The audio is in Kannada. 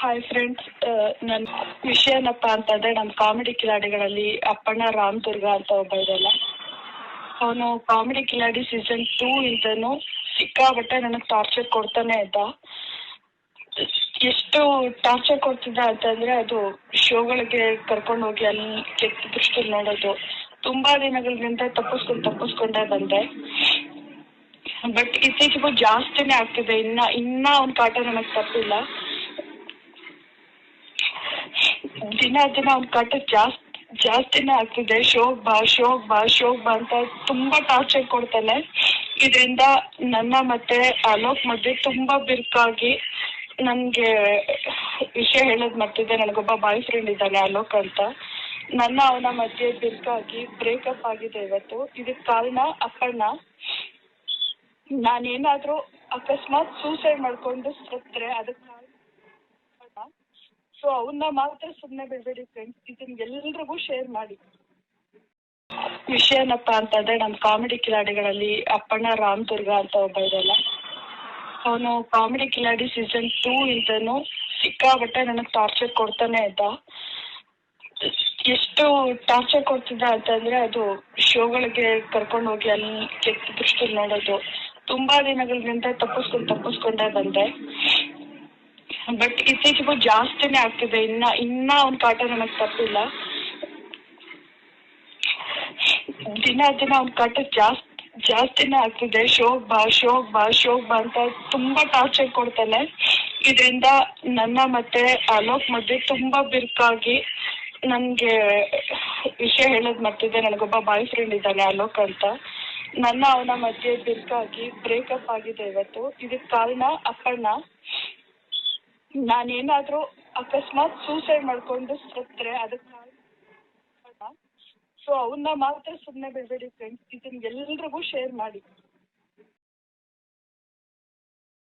ಹಾಯ್ ಫ್ರೆಂಡ್ಸ್ ನನ್ನ ವಿಷಯ ಏನಪ್ಪ ಅಂತಂದ್ರೆ ನಮ್ಮ ಕಾಮಿಡಿ ಕಿಲಾಡಿಗಳಲ್ಲಿ ಅಪ್ಪಣ್ಣ ರಾಮದುರ್ಗ ಅಂತ ಒಬ್ಬ ಇದಲ್ಲ ಅವನು ಕಾಮಿಡಿ ಕಿಲಾಡಿ ಸೀಸನ್ ಟೂ ಇಂದನು ಸಿಕ್ಕಾಬಟ್ಟೆ ನನಗೆ ಟಾರ್ಚರ್ ಕೊಡ್ತಾನೆ ಇದ್ದ ಎಷ್ಟು ಟಾರ್ಚರ್ ಕೊಡ್ತಿದ್ದ ಅಂತಂದ್ರೆ, ಅದು ಶೋಗಳಿಗೆ ಕರ್ಕೊಂಡು ಹೋಗಿ ಅಲ್ಲಿ ಕೆಟ್ಟ ದೃಷ್ಟಿಯಲ್ಲಿ ನೋಡೋದು. ತುಂಬಾ ದಿನಗಳಿಂದ ತಪ್ಪಿಸ್ಕೊಂಡು ತಪ್ಪಿಸ್ಕೊಂಡೇ ಬಂದೆ. ಬಟ್ ಇತ್ತೀಚೆಗೂ ಜಾಸ್ತಿನೇ ಆಗ್ತಿದೆ. ಇನ್ನ ಇನ್ನ ಅವ್ನ ಕಾಟ ನನಗೆ ತಪ್ಪಿಲ್ಲ. ದಿನ ದಿನ ಅವ್ನ ಕಟ್ ಜಾಸ್ತಿ ಜಾಸ್ತಿನೇ ಆಗ್ತಿದೆ. ಶೋಕ್ ಬಾ ಶೋಕ್ ಬಾ ಶೋಕ್ ಬಾ ಅಂತ ತುಂಬಾ ಟಾರ್ಚರ್ ಕೊಡ್ತಾನೆ. ಇದರಿಂದ ನನ್ನ ಮತ್ತೆ ಅಲೋಕ್ ಮಧ್ಯೆ ತುಂಬಾ ಬಿರುಕಾಗಿ ನನ್ಗೆ ವಿಷಯ ಹೇಳೋದ್ ಮರ್ತಿದೆ ನನಗೊಬ್ಬ ಬಾಯ್ ಫ್ರೆಂಡ್ ಇದ್ದಾನೆ ಅಲೋಕ್ ಅಂತ. ನನ್ನ ಅವನ ಮಧ್ಯೆ ಬಿರುಕಾಗಿ ಬ್ರೇಕಪ್ ಆಗಿದೆ ಇವತ್ತು. ಇದಕ್ ಕಾರಣ ಅಪ್ಪಣ್ಣ. ನಾನೇನಾದ್ರೂ ಅಕಸ್ಮಾತ್ ಸೂಸೈಡ್ ಮಾಡ್ಕೊಂಡು ಸತ್ರೆ ಅದಕ್ಕೆ ಸೊ ಅವನ್ನ ಮಾತ್ರ ಸುಮ್ಮನೆ ಬಿಡಬೇಡಿ ಫ್ರೆಂಡ್ಸ್ ಇದನ್ನ ಎಲ್ರಿಗೂ ಶೇರ್ ಮಾಡಿ. ವಿಷಯ ಏನಪ್ಪ ಅಂತಂದ್ರೆ ನಮ್ಮ ಕಾಮಿಡಿ ಕಿಲಾಡಿಗಳಲ್ಲಿ ಅಪ್ಪಣ್ಣ ರಾಮದುರ್ಗ ಅಂತ ಒಬ್ಬ ಇದಲ್ಲ ಅವನು ಕಾಮಿಡಿ ಕಿಲಾಡಿ ಸೀಸನ್ ಟೂ ಇಂದನು ಸಿಕ್ಕಾಬಟ್ಟೆ ನನಗೆ ಟಾರ್ಚರ್ ಕೊಡ್ತಾನೆ ಇದ್ದ ಎಷ್ಟು ಟಾರ್ಚರ್ ಕೊಡ್ತಿದ್ದ ಅಂತಂದ್ರೆ ಅದು ಶೋಗಳಿಗೆ ಕರ್ಕೊಂಡು ಹೋಗಿ ಅಲ್ಲಿ ಕೆಟ್ಟ ದೃಷ್ಟಿ ನೋಡೋದು. ತುಂಬಾ ದಿನಗಳಿಂದ ತಪ್ಪಿಸ್ಕೊಂಡ್ ತಪ್ಪಿಸ್ಕೊಂಡೇ ಬಂದೆ. ಬಟ್ ಇತ್ತೀಚೆಗೂ ಜಾಸ್ತಿನೇ ಆಗ್ತಿದೆ ಇನ್ನ ಇನ್ನ ಅವ್ನ ಕಾಟ ನನಗೆ ತಪ್ಪಿಲ್ಲ ದಿನ ದಿನ ಅವ್ನ ಕಾಟ ಜಾಸ್ತಿ ಜಾಸ್ತಿನೇ ಆಗ್ತಿದೆ ಶೋಕ್ ಬಾ ಶೋಕ್ ಬಾ ಶೋಕ್ ಬಾ ಅಂತ ತುಂಬಾ ಟಾರ್ಚರ್ ಕೊಡ್ತಾನೆ. ಇದರಿಂದ ನನ್ನ ಮತ್ತೆ ಅಲೋಕ್ ಮಧ್ಯೆ ತುಂಬಾ ಬಿರುಕಾಗಿ ನನ್ಗೆ ವಿಷಯ ಹೇಳೋದ್ ಮತ್ತಿದೆ ನನಗೊಬ್ಬ ಬಾಯ್ ಫ್ರೆಂಡ್ ಇದ್ದಾನೆ ಅಲೋಕ್ ಅಂತ. ನನ್ನ ಅವನ ಮಧ್ಯೆ ಬಿರುಕಾಗಿ ಬ್ರೇಕಪ್ ಆಗಿದೆ ಇವತ್ತು. ಇದಕ್ಕೆ ಕಾರಣ ಅಪ್ಪಣ್ಣ. ನಾನೇನಾದ್ರೂ ಅಕಸ್ಮಾತ್ ಸೂಸೈಡ್ ಮಾಡ್ಕೊಂಡು ಸತ್ರೆ ಅದಕ್ಕೆ ಸೊ ಅವನ್ನ ಮಾತ್ರ ಸುಮ್ಮನೆ ಬಿಡಬೇಡಿ ಫ್ರೆಂಡ್ಸ್ ಇದನ್ನ ಎಲ್ರಿಗೂ ಶೇರ್ ಮಾಡಿ.